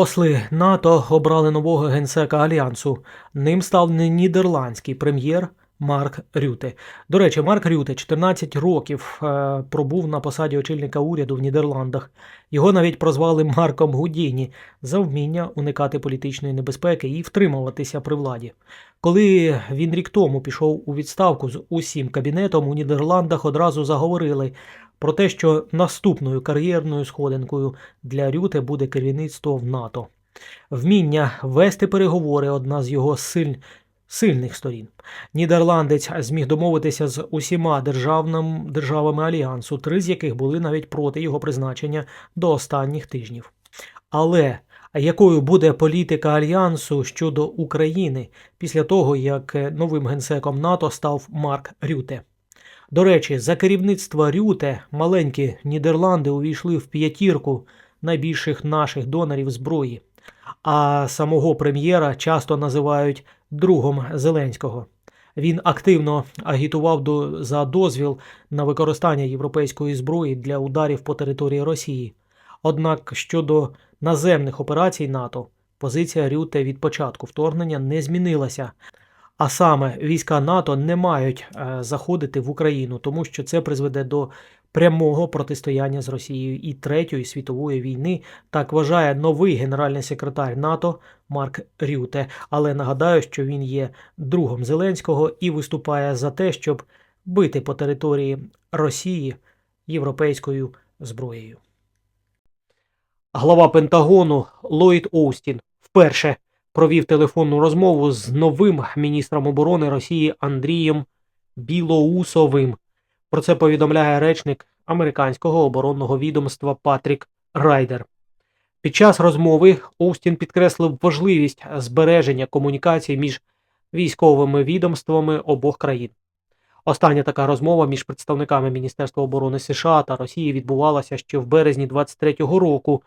Посли НАТО обрали нового генсека альянсу. Ним став нідерландський прем'єр Марк Рюте. До речі, Марк Рюте 14 років е, пробув на посаді очільника уряду в Нідерландах. Його навіть прозвали Марком Гудіні за вміння уникати політичної небезпеки і втримуватися при владі. Коли він рік тому пішов у відставку з усім кабінетом, у Нідерландах одразу заговорили про те, що наступною кар'єрною сходинкою для Рюте буде керівництво в НАТО. Вміння вести переговори одна з його силь... сильних сторін. Нідерландець зміг домовитися з усіма державним... державами альянсу, три з яких були навіть проти його призначення до останніх тижнів. Але якою буде політика альянсу щодо України після того, як новим генсеком НАТО став Марк Рюте? До речі, за керівництва Рюте маленькі Нідерланди увійшли в п'ятірку найбільших наших донорів зброї, а самого прем'єра часто називають другом Зеленського. Він активно агітував до, за дозвіл на використання європейської зброї для ударів по території Росії. Однак щодо наземних операцій НАТО позиція Рюте від початку вторгнення не змінилася. А саме війська НАТО не мають е, заходити в Україну, тому що це призведе до прямого протистояння з Росією і Третьої світової війни. Так вважає новий генеральний секретар НАТО Марк Рюте. Але нагадаю, що він є другом Зеленського і виступає за те, щоб бити по території Росії європейською зброєю. Глава Пентагону Ллойд Оустін вперше провів телефонну розмову з новим міністром оборони Росії Андрієм Білоусовим. Про це повідомляє речник американського оборонного відомства Патрік Райдер. Під час розмови Оустін підкреслив важливість збереження комунікацій між військовими відомствами обох країн. Остання така розмова між представниками Міністерства оборони США та Росії відбувалася ще в березні 23-го року.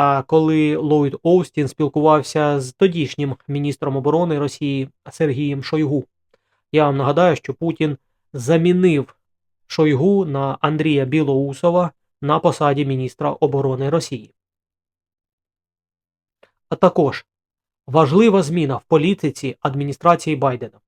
А коли Ллойд Оустін спілкувався з тодішнім міністром оборони Росії Сергієм Шойгу, я вам нагадаю, що Путін замінив Шойгу на Андрія Білоусова на посаді міністра оборони Росії. А також важлива зміна в політиці адміністрації Байдена.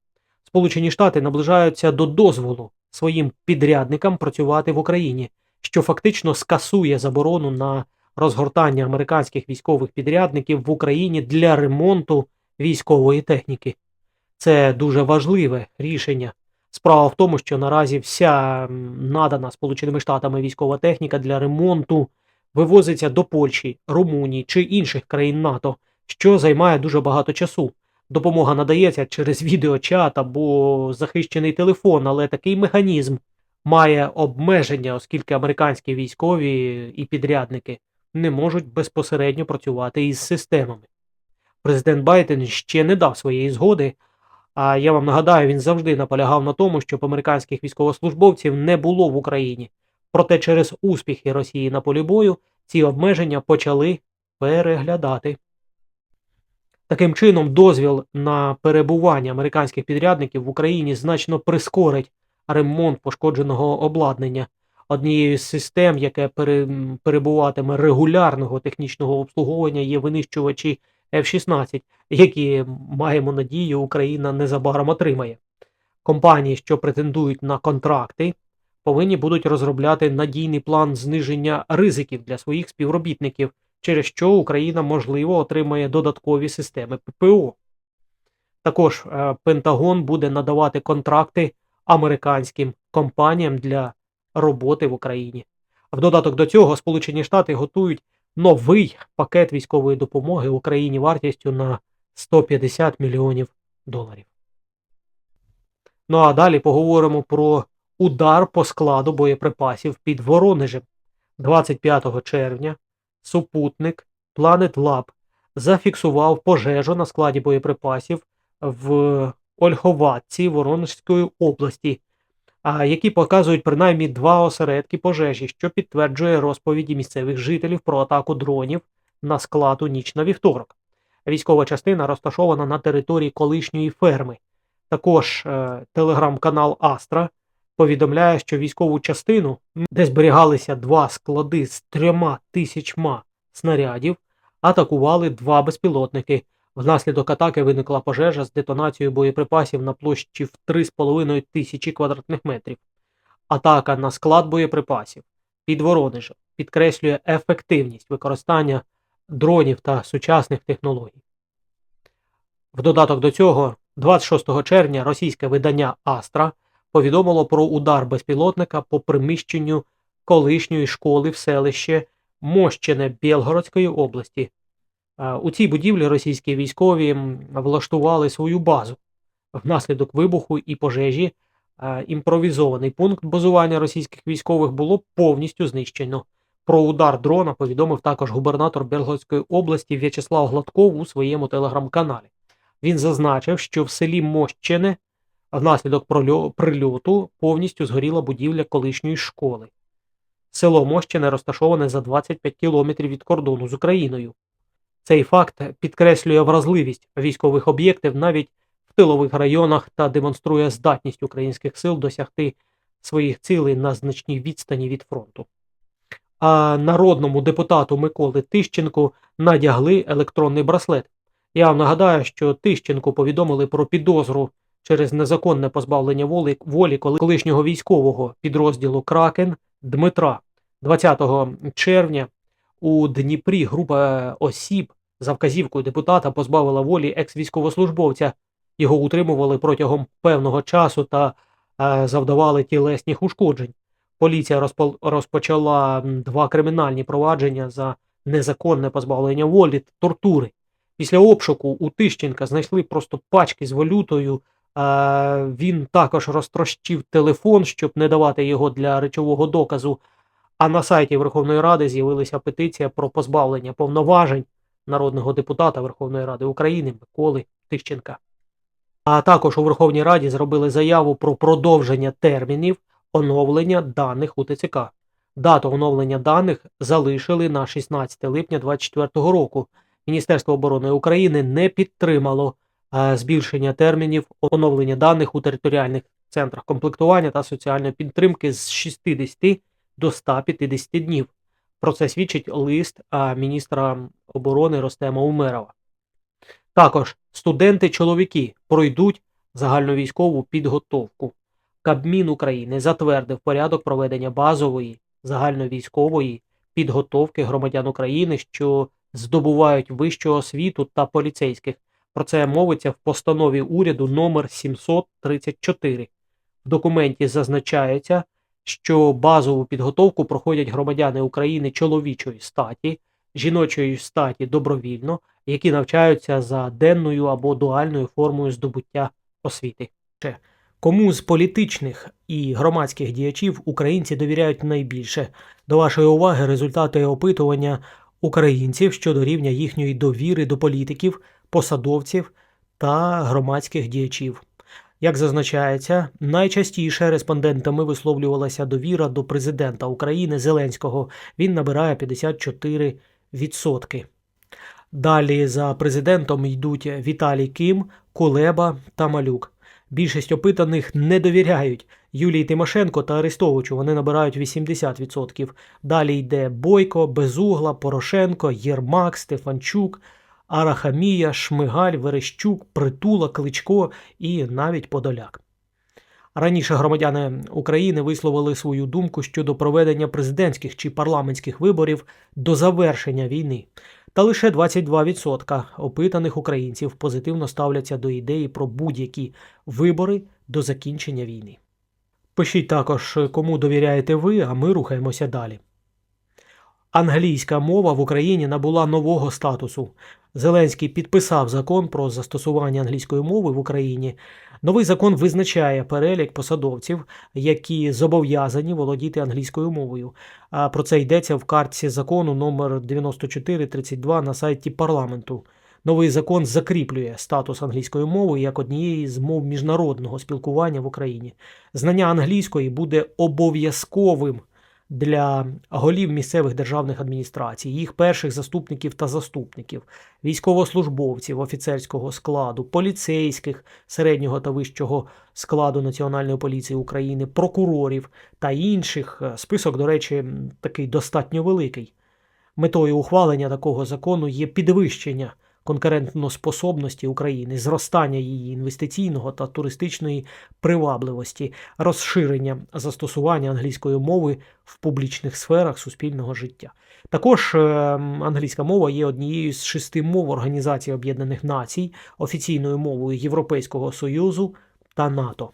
Сполучені Штати наближаються до дозволу своїм підрядникам працювати в Україні, що фактично скасує заборону на розгортання американських військових підрядників в Україні для ремонту військової техніки. Це дуже важливе рішення. Справа в тому, що наразі вся надана Сполученими Штатами військова техніка для ремонту вивозиться до Польщі, Румунії чи інших країн НАТО, що займає дуже багато часу. Допомога надається через відеочат або захищений телефон, але такий механізм має обмеження, оскільки американські військові і підрядники не можуть безпосередньо працювати із системами. Президент Байден ще не дав своєї згоди, а я вам нагадаю, він завжди наполягав на тому, щоб американських військовослужбовців не було в Україні. Проте через успіхи Росії на полі бою ці обмеження почали переглядати. Таким чином, дозвіл на перебування американських підрядників в Україні значно прискорить ремонт пошкодженого обладнання. Однією з систем, яке перебуватиме регулярного технічного обслуговування, є винищувачі F-16, які маємо надію, Україна незабаром отримає. Компанії, що претендують на контракти, повинні будуть розробляти надійний план зниження ризиків для своїх співробітників, через що Україна можливо отримає додаткові системи ППО. Також е, Пентагон буде надавати контракти американським компаніям для роботи в Україні. В додаток до цього Сполучені Штати готують новий пакет військової допомоги Україні вартістю на 150 мільйонів доларів. Ну а далі поговоримо про удар по складу боєприпасів під Воронежем 25 червня. Супутник Planet Lab зафіксував пожежу на складі боєприпасів в Ольховатці Воронежської області, які показують принаймні два осередки пожежі, що підтверджує розповіді місцевих жителів про атаку дронів на склад у ніч на вівторок. Військова частина розташована на території колишньої ферми. Також е, телеграм-канал Астра повідомляє, що військову частину, де зберігалися два склади з трьома тисячма снарядів, атакували два безпілотники. Внаслідок атаки виникла пожежа з детонацією боєприпасів на площі в 3,5 тисячі квадратних метрів. Атака на склад боєприпасів під Воронежем підкреслює ефективність використання дронів та сучасних технологій. В додаток до цього, 26 червня російське видання Астра повідомило про удар безпілотника по приміщенню колишньої школи в селище Мощене Білгородської області. Е, У цій будівлі російські військові влаштували свою базу. Внаслідок вибуху і пожежі е, імпровізований пункт базування російських військових було повністю знищено. Про удар дрона повідомив також губернатор Белгородської області В'ячеслав Гладков у своєму телеграм-каналі. Він зазначив, що в селі Мощене внаслідок прильоту повністю згоріла будівля колишньої школи. Село Мощене розташоване за 25 кілометрів від кордону з Україною. Цей факт підкреслює вразливість військових об'єктів навіть в тилових районах та демонструє здатність українських сил досягти своїх цілей на значній відстані від фронту. А народному депутату Миколи Тищенку надягли електронний браслет. Я вам нагадаю, що Тищенку повідомили про підозру через незаконне позбавлення волі, волі колишнього військового підрозділу Кракен Дмитра 20 червня у Дніпрі група осіб за вказівкою депутата позбавила волі екс-військовослужбовця. Його утримували протягом певного часу та е, завдавали тілесних ушкоджень. Поліція розпочала два кримінальні провадження за незаконне позбавлення волі та тортури. Після обшуку у Тищенка знайшли просто пачки з валютою. Е, він також розтрощив телефон, щоб не давати його для речового доказу. А на сайті Верховної Ради з'явилася петиція про позбавлення повноважень народного депутата Верховної Ради України Миколи Тищенка. А також у Верховній Раді зробили заяву про продовження термінів оновлення даних у ТЦК. Дату оновлення даних залишили на 16 липня 2024 року. Міністерство оборони України не підтримало е, збільшення термінів оновлення даних у територіальних центрах комплектування та соціальної підтримки з 60 до 150 днів. Про це свідчить лист міністра оборони Ростема Умерова. Також студенти-чоловіки пройдуть загальновійськову підготовку. Кабмін України затвердив порядок проведення базової загальновійськової підготовки громадян України, що здобувають вищу освіту та поліцейських. Про це мовиться в постанові уряду номер 734. В документі зазначається, що базову підготовку проходять громадяни України чоловічої статі, жіночої статі добровільно, які навчаються за денною або дуальною формою здобуття освіти. Кому з політичних і громадських діячів українці довіряють найбільше? До вашої уваги результати опитування українців щодо рівня їхньої довіри до політиків, посадовців та громадських діячів. Як зазначається, найчастіше респондентами висловлювалася довіра до президента України Зеленського. Він набирає 54%. Далі за президентом йдуть Віталій Ким, Кулеба та Малюк. Більшість опитаних не довіряють Юлії Тимошенко та Арестовичу. Вони набирають 80%. Далі йде Бойко, Безугла, Порошенко, Єрмак, Стефанчук, Арахамія, Шмигаль, Верещук, Притула, Кличко і навіть Подоляк. Раніше громадяни України висловили свою думку щодо проведення президентських чи парламентських виборів до завершення війни. Та лише 22% опитаних українців позитивно ставляться до ідеї про будь-які вибори до закінчення війни. Пишіть також, кому довіряєте ви, а ми рухаємося далі. Англійська мова в Україні набула нового статусу. Зеленський підписав закон про застосування англійської мови в Україні. Новий закон визначає перелік посадовців, які зобов'язані володіти англійською мовою. А про це йдеться в картці закону номер 9432 на сайті парламенту. Новий закон закріплює статус англійської мови як однієї з мов міжнародного спілкування в Україні. Знання англійської буде обов'язковим для голів місцевих державних адміністрацій, їх перших заступників та заступників, військовослужбовців офіцерського складу, поліцейських середнього та вищого складу Національної поліції України, прокурорів та інших. Список, до речі, такий достатньо великий. Метою ухвалення такого закону є підвищення конкурентноспособності України, зростання її інвестиційного та туристичної привабливості, розширення застосування англійської мови в публічних сферах суспільного життя. Також е, англійська мова є однією з шести мов Організації Об'єднаних Націй, офіційною мовою Європейського Союзу та НАТО.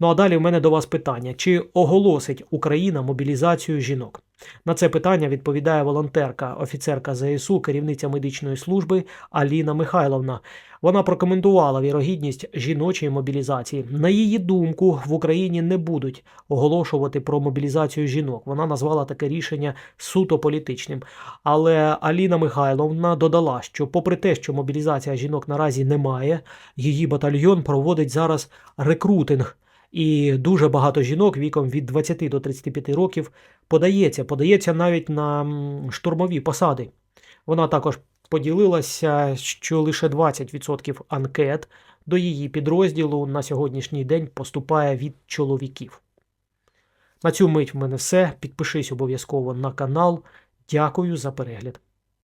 Ну а далі в мене до вас питання: чи оголосить Україна мобілізацію жінок? На це питання відповідає волонтерка, офіцерка ЗСУ, керівниця медичної служби Аліна Михайловна. Вона прокоментувала вірогідність жіночої мобілізації. На її думку, в Україні не будуть оголошувати про мобілізацію жінок. Вона назвала таке рішення суто політичним. Але Аліна Михайловна додала, що, попри те, що мобілізація жінок наразі немає, її батальйон проводить зараз рекрутинг. І дуже багато жінок віком від 20 до 35 років подається, подається навіть на штурмові посади. Вона також поділилася, що лише 20% анкет до її підрозділу на сьогоднішній день поступає від чоловіків. На цю мить в мене все. Підпишись обов'язково на канал. Дякую за перегляд.